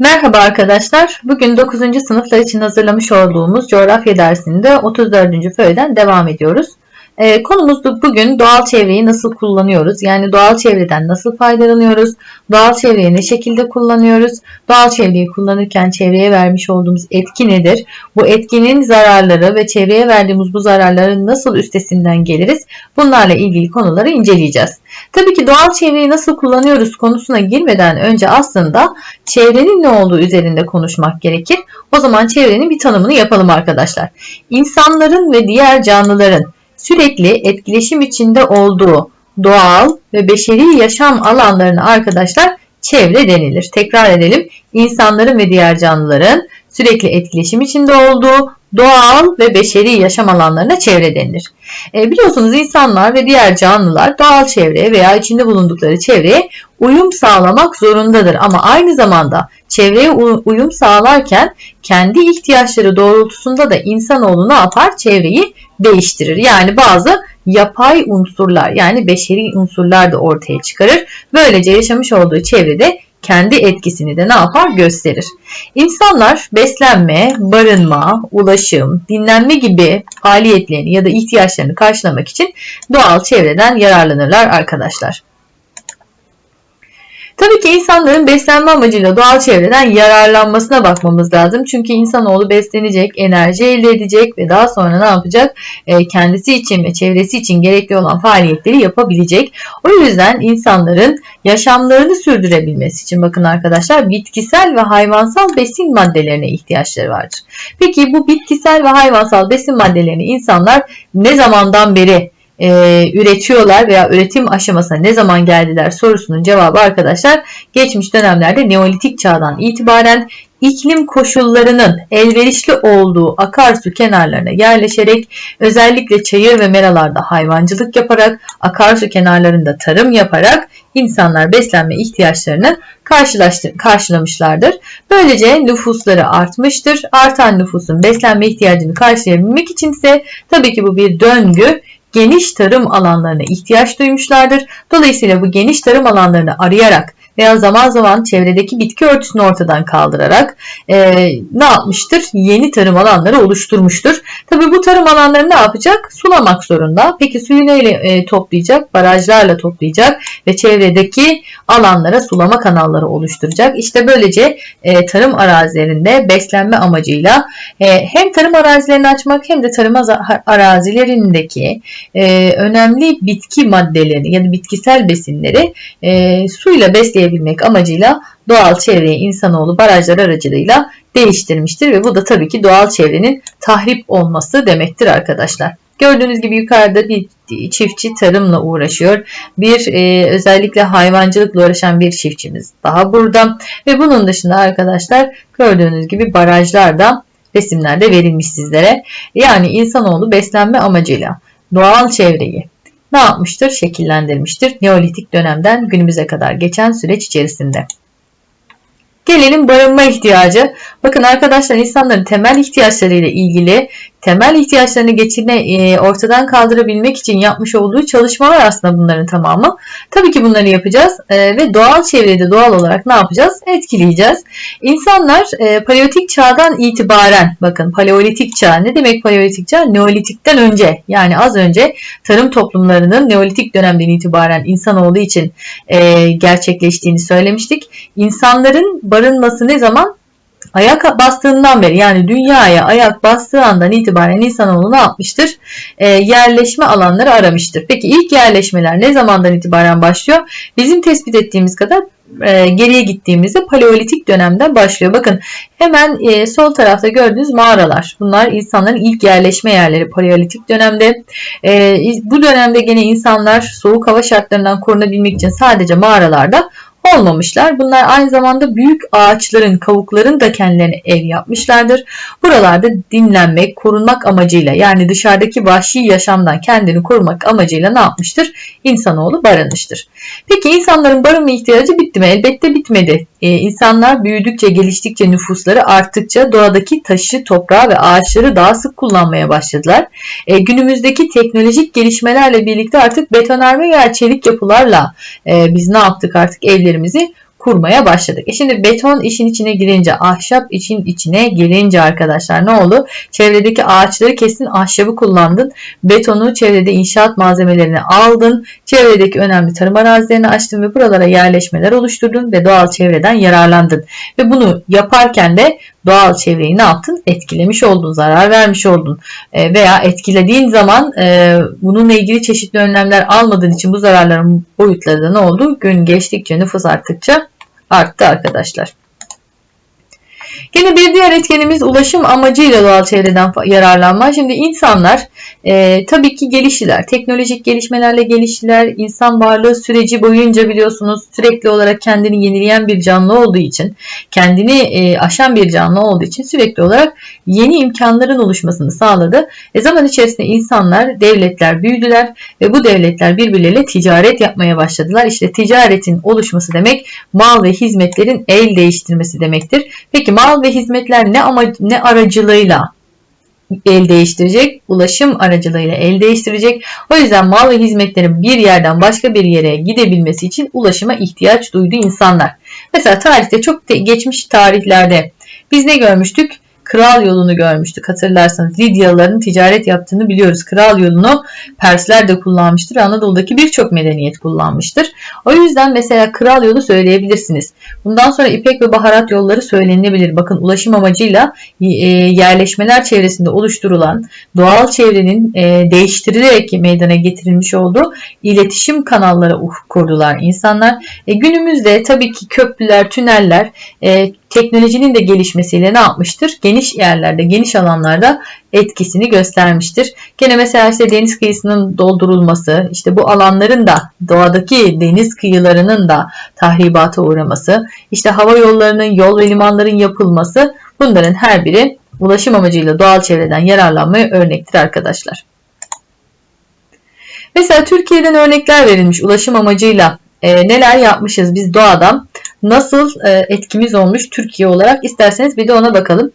Merhaba arkadaşlar. Bugün 9. sınıflar için hazırlamış olduğumuz coğrafya dersinde 34. föyden devam ediyoruz. Ee, konumuz da bugün doğal çevreyi nasıl kullanıyoruz? Yani doğal çevreden nasıl faydalanıyoruz? Doğal çevreyi ne şekilde kullanıyoruz? Doğal çevreyi kullanırken çevreye vermiş olduğumuz etki nedir? Bu etkinin zararları ve çevreye verdiğimiz bu zararların nasıl üstesinden geliriz? Bunlarla ilgili konuları inceleyeceğiz. Tabii ki doğal çevreyi nasıl kullanıyoruz konusuna girmeden önce aslında çevrenin ne olduğu üzerinde konuşmak gerekir. O zaman çevrenin bir tanımını yapalım arkadaşlar. İnsanların ve diğer canlıların sürekli etkileşim içinde olduğu doğal ve beşeri yaşam alanlarına arkadaşlar çevre denilir. Tekrar edelim. İnsanların ve diğer canlıların sürekli etkileşim içinde olduğu doğal ve beşeri yaşam alanlarına çevre denilir. E, biliyorsunuz insanlar ve diğer canlılar doğal çevreye veya içinde bulundukları çevreye uyum sağlamak zorundadır. Ama aynı zamanda çevreye uyum sağlarken kendi ihtiyaçları doğrultusunda da insanoğlu ne yapar? Çevreyi değiştirir. Yani bazı yapay unsurlar yani beşeri unsurlar da ortaya çıkarır. Böylece yaşamış olduğu çevrede kendi etkisini de ne yapar gösterir. İnsanlar beslenme, barınma, ulaşım, dinlenme gibi faaliyetlerini ya da ihtiyaçlarını karşılamak için doğal çevreden yararlanırlar arkadaşlar. Tabii ki insanların beslenme amacıyla doğal çevreden yararlanmasına bakmamız lazım. Çünkü insanoğlu beslenecek, enerji elde edecek ve daha sonra ne yapacak? E, kendisi için ve çevresi için gerekli olan faaliyetleri yapabilecek. O yüzden insanların yaşamlarını sürdürebilmesi için bakın arkadaşlar bitkisel ve hayvansal besin maddelerine ihtiyaçları vardır. Peki bu bitkisel ve hayvansal besin maddelerini insanlar ne zamandan beri e, üretiyorlar veya üretim aşamasına ne zaman geldiler sorusunun cevabı arkadaşlar geçmiş dönemlerde Neolitik çağdan itibaren iklim koşullarının elverişli olduğu akarsu kenarlarına yerleşerek özellikle çayır ve meralarda hayvancılık yaparak akarsu kenarlarında tarım yaparak insanlar beslenme ihtiyaçlarını karşılamışlardır. Böylece nüfusları artmıştır. Artan nüfusun beslenme ihtiyacını karşılayabilmek için ise tabii ki bu bir döngü geniş tarım alanlarına ihtiyaç duymuşlardır. Dolayısıyla bu geniş tarım alanlarını arayarak veya zaman zaman çevredeki bitki örtüsünü ortadan kaldırarak e, ne yapmıştır? Yeni tarım alanları oluşturmuştur. Tabi bu tarım alanları ne yapacak? Sulamak zorunda. Peki suyu neyle e, toplayacak? Barajlarla toplayacak ve çevredeki alanlara sulama kanalları oluşturacak. İşte böylece e, tarım arazilerinde beslenme amacıyla e, hem tarım arazilerini açmak hem de tarım arazilerindeki e, önemli bitki maddelerini ya da bitkisel besinleri e, suyla besleyebilmek amacıyla doğal çevreyi insanoğlu barajlar aracılığıyla değiştirmiştir ve bu da tabii ki doğal çevrenin tahrip olması demektir arkadaşlar. Gördüğünüz gibi yukarıda bir çiftçi tarımla uğraşıyor. Bir e, özellikle hayvancılıkla uğraşan bir çiftçimiz daha burada. Ve bunun dışında arkadaşlar gördüğünüz gibi barajlarda resimlerde verilmiş sizlere. Yani insanoğlu beslenme amacıyla doğal çevreyi ne yapmıştır? Şekillendirmiştir. Neolitik dönemden günümüze kadar geçen süreç içerisinde. Gelelim barınma ihtiyacı. Bakın arkadaşlar insanların temel ihtiyaçlarıyla ilgili temel ihtiyaçlarını geçirme e, ortadan kaldırabilmek için yapmış olduğu çalışmalar aslında bunların tamamı. Tabii ki bunları yapacağız e, ve doğal çevrede doğal olarak ne yapacağız? Etkileyeceğiz. İnsanlar e, paleolitik çağdan itibaren bakın paleolitik çağ ne demek paleolitik çağ? Neolitikten önce yani az önce tarım toplumlarının neolitik dönemden itibaren insanoğlu için e, gerçekleştiğini söylemiştik. İnsanların barınması ne zaman? Ayak bastığından beri yani dünyaya ayak bastığı andan itibaren insanoğlu ne yapmıştır? E, yerleşme alanları aramıştır. Peki ilk yerleşmeler ne zamandan itibaren başlıyor? Bizim tespit ettiğimiz kadar e, geriye gittiğimizde paleolitik dönemden başlıyor. Bakın hemen e, sol tarafta gördüğünüz mağaralar. Bunlar insanların ilk yerleşme yerleri paleolitik dönemde. E, bu dönemde gene insanlar soğuk hava şartlarından korunabilmek için sadece mağaralarda olmamışlar. Bunlar aynı zamanda büyük ağaçların, kavukların da kendilerine ev yapmışlardır. Buralarda dinlenmek, korunmak amacıyla yani dışarıdaki vahşi yaşamdan kendini korumak amacıyla ne yapmıştır? İnsanoğlu barınmıştır. Peki insanların barınma ihtiyacı bitti mi? Elbette bitmedi. Ee, insanlar büyüdükçe, geliştikçe, nüfusları arttıkça doğadaki taşı, toprağı ve ağaçları daha sık kullanmaya başladılar. Ee, günümüzdeki teknolojik gelişmelerle birlikte artık betonarme veya çelik yapılarla e, biz ne yaptık artık evleri evlerimizi kurmaya başladık. E şimdi beton işin içine girince, ahşap için içine girince arkadaşlar ne oldu? Çevredeki ağaçları kesin ahşabı kullandın. Betonu çevrede inşaat malzemelerini aldın. Çevredeki önemli tarım arazilerini açtın ve buralara yerleşmeler oluşturdun ve doğal çevreden yararlandın. Ve bunu yaparken de doğal çevreyi ne yaptın? Etkilemiş oldun, zarar vermiş oldun. E, veya etkilediğin zaman e, bununla ilgili çeşitli önlemler almadığın için bu zararların boyutları da ne oldu? Gün geçtikçe, nüfus arttıkça arttı arkadaşlar. Yine bir diğer etkenimiz ulaşım amacıyla doğal çevreden yararlanma. Şimdi insanlar e, tabii ki geliştiler. Teknolojik gelişmelerle geliştiler. İnsan varlığı süreci boyunca biliyorsunuz sürekli olarak kendini yenileyen bir canlı olduğu için, kendini e, aşan bir canlı olduğu için sürekli olarak yeni imkanların oluşmasını sağladı. E, zaman içerisinde insanlar, devletler büyüdüler ve bu devletler birbirleriyle ticaret yapmaya başladılar. İşte ticaretin oluşması demek mal ve hizmetlerin el değiştirmesi demektir. Peki mal ve hizmetler ne ama ne aracılığıyla el değiştirecek, ulaşım aracılığıyla el değiştirecek. O yüzden mal ve hizmetlerin bir yerden başka bir yere gidebilmesi için ulaşıma ihtiyaç duydu insanlar. Mesela tarihte çok geçmiş tarihlerde biz ne görmüştük? Kral yolunu görmüştük hatırlarsanız. Lidyalıların ticaret yaptığını biliyoruz. Kral yolunu Persler de kullanmıştır. Anadolu'daki birçok medeniyet kullanmıştır. O yüzden mesela kral yolu söyleyebilirsiniz. Bundan sonra ipek ve baharat yolları söylenebilir. Bakın ulaşım amacıyla e, yerleşmeler çevresinde oluşturulan doğal çevrenin e, değiştirilerek meydana getirilmiş olduğu iletişim kanalları kurdular insanlar. E, günümüzde tabii ki köprüler, tüneller teknolojinin de gelişmesiyle ne yapmıştır? Geniş yerlerde, geniş alanlarda etkisini göstermiştir. Gene mesela işte deniz kıyısının doldurulması, işte bu alanların da doğadaki deniz kıyılarının da tahribata uğraması, işte hava yollarının, yol ve limanların yapılması bunların her biri ulaşım amacıyla doğal çevreden yararlanmaya örnektir arkadaşlar. Mesela Türkiye'den örnekler verilmiş ulaşım amacıyla e, neler yapmışız biz doğadan nasıl e, etkimiz olmuş Türkiye olarak isterseniz bir de ona bakalım.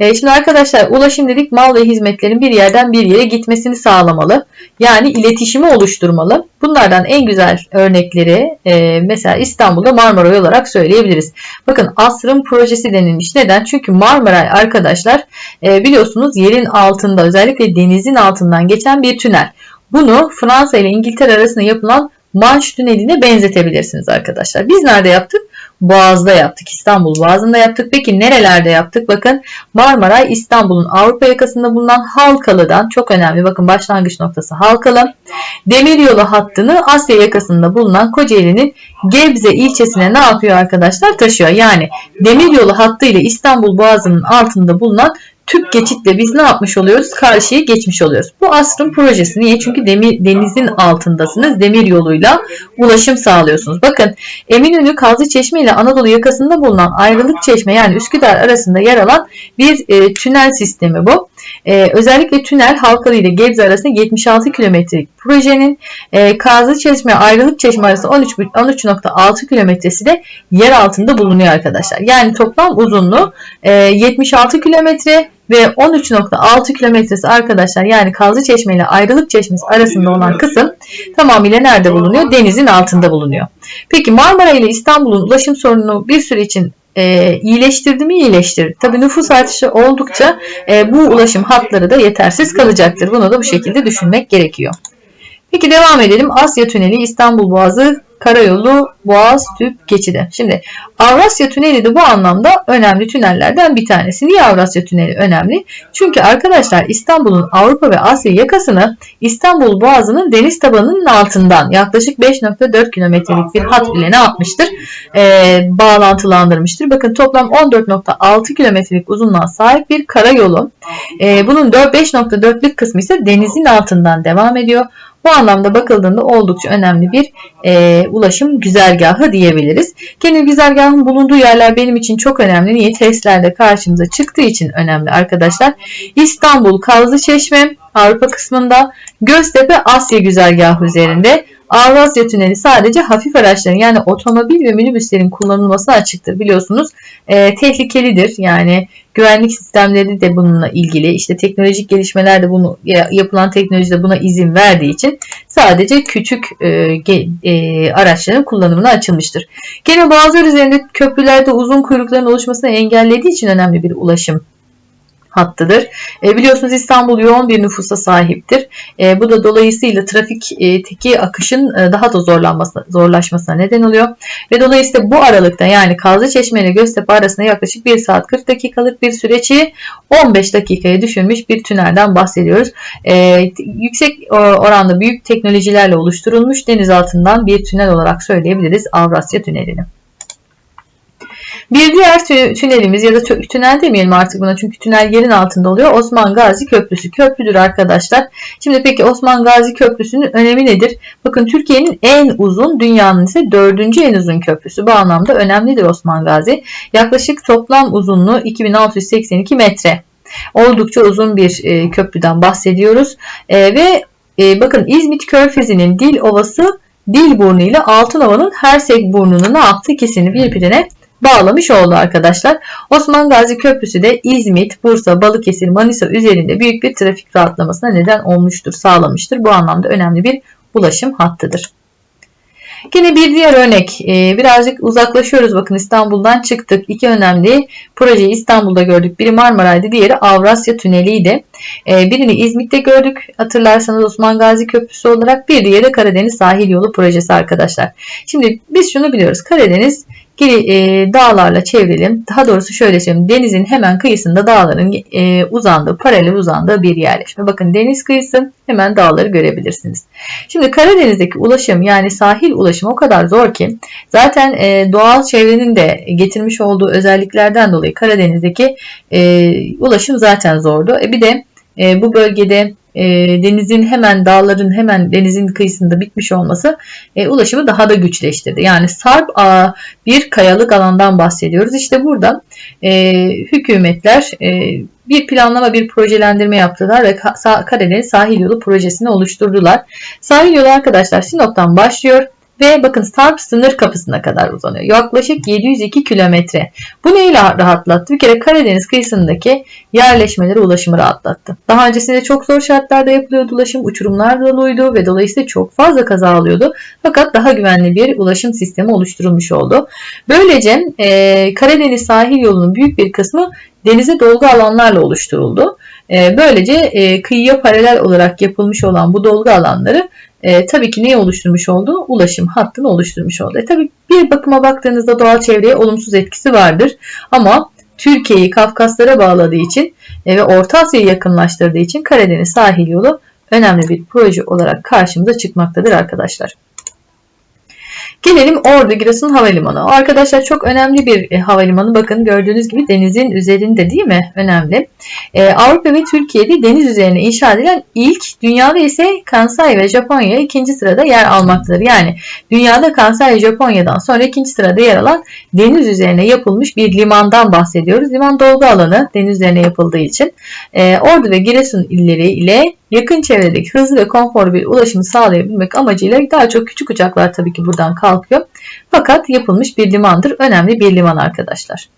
E, şimdi arkadaşlar ulaşım dedik mal ve hizmetlerin bir yerden bir yere gitmesini sağlamalı. Yani iletişimi oluşturmalı. Bunlardan en güzel örnekleri e, mesela İstanbul'da Marmara olarak söyleyebiliriz. Bakın asrın projesi denilmiş. Neden? Çünkü Marmaray arkadaşlar biliyorsunuz yerin altında özellikle denizin altından geçen bir tünel. Bunu Fransa ile İngiltere arasında yapılan Manş Tüneli'ne benzetebilirsiniz arkadaşlar. Biz nerede yaptık? Boğaz'da yaptık. İstanbul Boğazı'nda yaptık. Peki nerelerde yaptık? Bakın Marmaray İstanbul'un Avrupa yakasında bulunan Halkalı'dan çok önemli. Bakın başlangıç noktası Halkalı. Demiryolu hattını Asya yakasında bulunan Kocaeli'nin Gebze ilçesine ne yapıyor arkadaşlar? Taşıyor. Yani demiryolu hattı ile İstanbul Boğazı'nın altında bulunan tüp geçitle biz ne yapmış oluyoruz? Karşıya geçmiş oluyoruz. Bu asrın projesi. Niye? Çünkü demir, denizin altındasınız. Demir yoluyla ulaşım sağlıyorsunuz. Bakın Eminönü Kazlı Çeşme ile Anadolu yakasında bulunan ayrılık çeşme yani Üsküdar arasında yer alan bir e, tünel sistemi bu. E, özellikle tünel Halkalı ile Gebze arasında 76 kilometrelik projenin e, Kazlı Çeşme ayrılık çeşme arası 13 13.6 kilometresi de yer altında bulunuyor arkadaşlar. Yani toplam uzunluğu e, 76 kilometre ve 13.6 kilometresi arkadaşlar yani Kazlı Çeşme ile Ayrılık Çeşmesi arasında olan kısım tamamıyla nerede bulunuyor? Denizin altında bulunuyor. Peki Marmara ile İstanbul'un ulaşım sorununu bir süre için e, iyileştirdi mi iyileştirdi. Tabii nüfus artışı oldukça e, bu ulaşım hatları da yetersiz kalacaktır. Bunu da bu şekilde düşünmek gerekiyor. Peki devam edelim. Asya Tüneli, İstanbul Boğazı, Karayolu, Boğaz, Tüp, Geçidi. Şimdi Avrasya Tüneli de bu anlamda önemli tünellerden bir tanesi. Niye Avrasya Tüneli önemli? Çünkü arkadaşlar İstanbul'un Avrupa ve Asya yakasını İstanbul Boğazı'nın deniz tabanının altından yaklaşık 5.4 kilometrelik bir hat bile ne yapmıştır? Ee, bağlantılandırmıştır. Bakın toplam 14.6 kilometrelik uzunluğa sahip bir karayolu. Ee, bunun 5.4'lük kısmı ise denizin altından devam ediyor. Bu anlamda bakıldığında oldukça önemli bir e, ulaşım güzergahı diyebiliriz. Kendi güzergahın bulunduğu yerler benim için çok önemli. Niye? Testlerde karşımıza çıktığı için önemli arkadaşlar. İstanbul, Kazlıçeşme Avrupa kısmında, Göztepe Asya güzergahı üzerinde, Avrasya Tüneli sadece hafif araçların yani otomobil ve minibüslerin kullanılmasına açıktır biliyorsunuz. E, tehlikelidir yani güvenlik sistemleri de bununla ilgili işte teknolojik gelişmeler de bunu yapılan teknolojide buna izin verdiği için sadece küçük e, e, araçların kullanımına açılmıştır. Gene bazıları üzerinde köprülerde uzun kuyrukların oluşmasını engellediği için önemli bir ulaşım hattıdır. E, biliyorsunuz İstanbul yoğun bir nüfusa sahiptir. E, bu da dolayısıyla trafikteki e, akışın e, daha da zorlanması, zorlaşmasına neden oluyor. Ve dolayısıyla bu aralıkta yani Kazlıçeşme ile Göztepe arasında yaklaşık 1 saat 40 dakikalık bir süreci 15 dakikaya düşürmüş bir tünelden bahsediyoruz. E, yüksek oranda büyük teknolojilerle oluşturulmuş deniz altından bir tünel olarak söyleyebiliriz Avrasya Tüneli'ni. Bir diğer tünelimiz ya da tünel demeyelim artık buna çünkü tünel yerin altında oluyor. Osman Gazi Köprüsü. Köprüdür arkadaşlar. Şimdi peki Osman Gazi Köprüsü'nün önemi nedir? Bakın Türkiye'nin en uzun, dünyanın ise dördüncü en uzun köprüsü. Bu anlamda önemlidir Osman Gazi. Yaklaşık toplam uzunluğu 2682 metre. Oldukça uzun bir e, köprüden bahsediyoruz. E, ve e, bakın İzmit Körfezi'nin Dil Ovası Dilburnu ile Altınova'nın Hersek burnunu ne yaptı? İkisini birbirine bağlamış oldu arkadaşlar. Osman Gazi Köprüsü de İzmit, Bursa, Balıkesir, Manisa üzerinde büyük bir trafik rahatlamasına neden olmuştur, sağlamıştır. Bu anlamda önemli bir ulaşım hattıdır. Yine bir diğer örnek e, birazcık uzaklaşıyoruz bakın İstanbul'dan çıktık. İki önemli projeyi İstanbul'da gördük. Biri Marmaray'dı diğeri Avrasya Tüneli'ydi. E, birini İzmit'te gördük hatırlarsanız Osman Gazi Köprüsü olarak bir diğeri Karadeniz Sahil Yolu projesi arkadaşlar. Şimdi biz şunu biliyoruz Karadeniz Geri, e, dağlarla çevrili, daha doğrusu şöyle söyleyeyim, denizin hemen kıyısında dağların e, uzandığı, paralel uzandığı bir yerleşme. Bakın deniz kıyısı, hemen dağları görebilirsiniz. Şimdi Karadeniz'deki ulaşım yani sahil ulaşım o kadar zor ki zaten e, doğal çevrenin de getirmiş olduğu özelliklerden dolayı Karadeniz'deki e, ulaşım zaten zordu. E, bir de e, bu bölgede e, denizin hemen dağların hemen denizin kıyısında bitmiş olması e, ulaşımı daha da güçleştirdi. Yani sarp ağa bir kayalık alandan bahsediyoruz. İşte burada e, hükümetler e, bir planlama, bir projelendirme yaptılar ve Karadeniz Sahil Yolu projesini oluşturdular. Sahil yolu arkadaşlar Sinop'tan başlıyor ve bakın Sarp sınır kapısına kadar uzanıyor. Yaklaşık 702 kilometre. Bu neyle rahatlattı? Bir kere Karadeniz kıyısındaki yerleşmeleri ulaşımı rahatlattı. Daha öncesinde çok zor şartlarda yapılıyordu ulaşım. Uçurumlar doluydu ve dolayısıyla çok fazla kaza alıyordu. Fakat daha güvenli bir ulaşım sistemi oluşturulmuş oldu. Böylece e, Karadeniz sahil yolunun büyük bir kısmı denize dolgu alanlarla oluşturuldu. E, böylece e, kıyıya paralel olarak yapılmış olan bu dolgu alanları e, tabii ki neyi oluşturmuş oldu? Ulaşım hattını oluşturmuş oldu. E, tabii bir bakıma baktığınızda doğal çevreye olumsuz etkisi vardır. Ama Türkiye'yi Kafkaslara bağladığı için e, ve Orta Asya'yı yakınlaştırdığı için Karadeniz sahil yolu önemli bir proje olarak karşımıza çıkmaktadır arkadaşlar. Gelelim Ordu Giresun Havalimanı. Arkadaşlar çok önemli bir e, havalimanı. Bakın gördüğünüz gibi denizin üzerinde değil mi? Önemli. Ee, Avrupa ve Türkiye'de deniz üzerine inşa edilen ilk, dünyada ise Kansai ve Japonya ikinci sırada yer almaktadır. Yani dünyada Kansai ve Japonya'dan sonra ikinci sırada yer alan deniz üzerine yapılmış bir limandan bahsediyoruz. Liman dolgu alanı deniz üzerine yapıldığı için e, Ordu ve Giresun illeri ile yakın çevredeki hızlı ve konforlu bir ulaşımı sağlayabilmek amacıyla daha çok küçük uçaklar tabii ki buradan kalkıyor. Fakat yapılmış bir limandır. Önemli bir liman arkadaşlar.